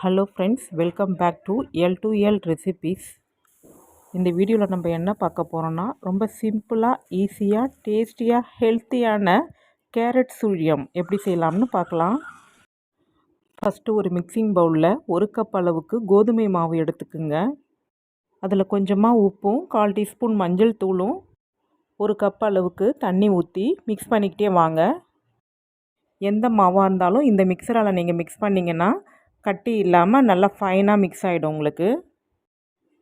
Hello friends welcome back to L to L recipes இந்த வீடியோவில் நம்ம என்ன பார்க்க போகிறோன்னா ரொம்ப சிம்பிளாக ஈஸியாக டேஸ்டியாக ஹெல்த்தியான கேரட் சுழியம் எப்படி செய்யலாம்னு பார்க்கலாம். ஃபஸ்ட்டு ஒரு மிக்சிங் பவுலில் ஒரு கப் அளவுக்கு கோதுமை மாவு எடுத்துக்குங்க. அதில் கொஞ்சமாக உப்பும் கால் டீஸ்பூன் மஞ்சள் தூளும் ஒரு கப் அளவுக்கு தண்ணி ஊற்றி மிக்ஸ் பண்ணிக்கிட்டே வாங்க. எந்த மாவாக இருந்தாலும் இந்த மிக்சரால் நீங்கள் மிக்ஸ் பண்ணிங்கன்னா கட்டி இல்லாமல் நல்லா ஃபைனாக மிக்ஸ் ஆகிடும் உங்களுக்கு.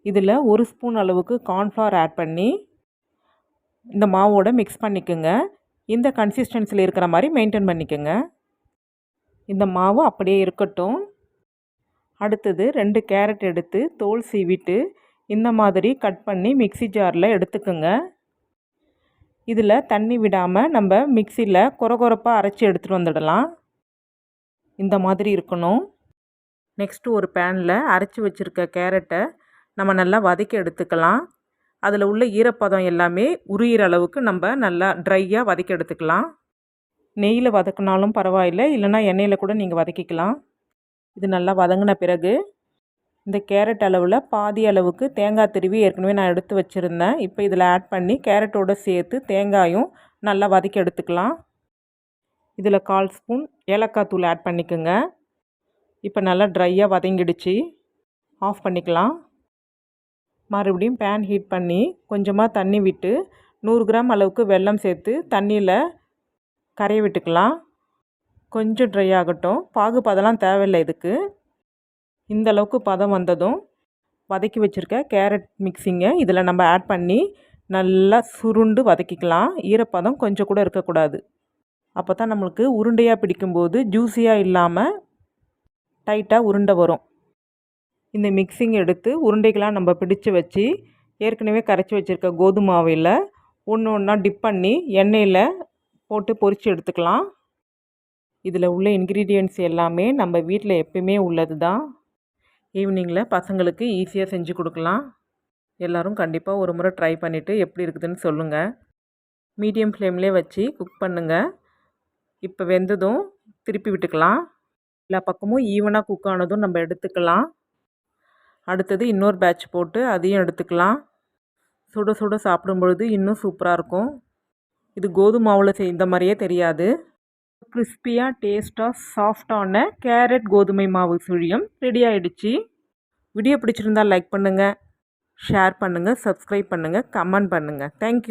இதில் ஒரு ஸ்பூன் அளவுக்கு கார்ன்ஃப்ளவர் ஆட் பண்ணி இந்த மாவோட மிக்ஸ் பண்ணிக்கோங்க. இந்த கன்சிஸ்டன்சியில் இருக்கிற மாதிரி மெயின்டைன் பண்ணிக்கோங்க. இந்த மாவு அப்படியே இருக்கட்டும். அடுத்தது ரெண்டு கேரட் எடுத்து தோல் சீவிட்டு இந்த மாதிரி கட் பண்ணி மிக்சி ஜாரில் எடுத்துக்கோங்க. இதில் தண்ணி விடாமல் நம்ம மிக்சியில் குறகுறப்பாக அரைச்சி எடுத்துகிட்டு வந்துடலாம். இந்த மாதிரி இருக்கணும். நெக்ஸ்ட்டு ஒரு பேனில் அரைச்சி வச்சுருக்க கேரட்டை நம்ம நல்லா வதக்கி எடுத்துக்கலாம். அதில் உள்ள ஈரப்பதம் எல்லாமே உரியிற அளவுக்கு நம்ம நல்லா ட்ரையாக வதக்கி எடுத்துக்கலாம். நெய்யில் வதக்கினாலும் பரவாயில்லை இல்லைனா எண்ணெயில் கூட நீங்கள் வதக்கிக்கலாம். இது நல்லா வதங்கின பிறகு இந்த கேரட் அளவில் பாதி அளவுக்கு தேங்காய் திருவி ஏற்கனவே நான் எடுத்து வச்சுருந்தேன். இப்போ இதில் ஆட் பண்ணி கேரட்டோடு சேர்த்து தேங்காயும் நல்லா வதக்கி எடுத்துக்கலாம். இதில் கால் ஸ்பூன் ஏலக்காய் தூள் ஆட் பண்ணிக்கோங்க. இப்போ நல்லா ட்ரையாக வதங்கிடுச்சு. ஆஃப் பண்ணிக்கலாம். மறுபடியும் பேன் ஹீட் பண்ணி கொஞ்சமாக தண்ணி விட்டு நூறு கிராம் அளவுக்கு வெல்லம் சேர்த்து தண்ணியில் கரைய விட்டுக்கலாம். கொஞ்சம் ட்ரை ஆகட்டும். பாகு பதம்லாம் தேவையில்லை இதுக்கு. இந்த அளவுக்கு பதம் வந்ததும் வதக்கி வச்சுருக்க கேரட் மிக்சிங்கை இதில் நம்ம ஆட் பண்ணி நல்லா சுருண்டு வதக்கிக்கலாம். ஈரப்பதம் கொஞ்சம் கூட இருக்கக்கூடாது. அப்போ தான் நம்மளுக்கு உருண்டையாக பிடிக்கும்போது ஜூஸியாக இல்லாமல் டைட்டாக உருண்டை வரும். இந்த மிக்சிங் எடுத்து உருண்டைகளாக நம்ம பிடிச்சு வச்சு ஏற்கனவே கரைச்சி வச்சுருக்க கோதுமாவில் ஒன்று ஒன்றா டிப் பண்ணி எண்ணெயில் போட்டு பொறிச்சு எடுத்துக்கலாம். இதில் உள்ள இன்க்ரீடியன்ட்ஸ் எல்லாமே நம்ம வீட்டில் எப்பயுமே உள்ளது தான் ஈவினிங்கில் பசங்களுக்கு ஈஸியாக செஞ்சு கொடுக்கலாம். எல்லோரும் கண்டிப்பாக ஒரு முறை ட்ரை பண்ணிவிட்டு எப்படி இருக்குதுன்னு சொல்லுங்கள் மீடியம் ஃப்ளேம்லேயே வச்சு குக் பண்ணுங்கள் இப்போ வெந்ததும் திருப்பி விட்டுக்கலாம். எல்லா பக்கமும் ஈவனாக குக் ஆனதும் நம்ம எடுத்துக்கலாம். அடுத்தது இன்னொரு பேட்ச் போட்டு அதையும் எடுத்துக்கலாம். சுட சுட சாப்பிடும் பொழுது இன்னும் சூப்பராக இருக்கும். இது கோதுமாவில் செய்த மாதிரியே தெரியாது. கிறிஸ்பியாக டேஸ்ட்டாக சாஃப்டான கேரட் கோதுமை மாவு சுழியம் ரெடி ஆகிடுச்சு வீடியோ பிடிச்சிருந்தால் லைக் பண்ணுங்கள் ஷேர் பண்ணுங்கள் சப்ஸ்கிரைப் பண்ணுங்கள் கமெண்ட் பண்ணுங்கள் தேங்க்யூ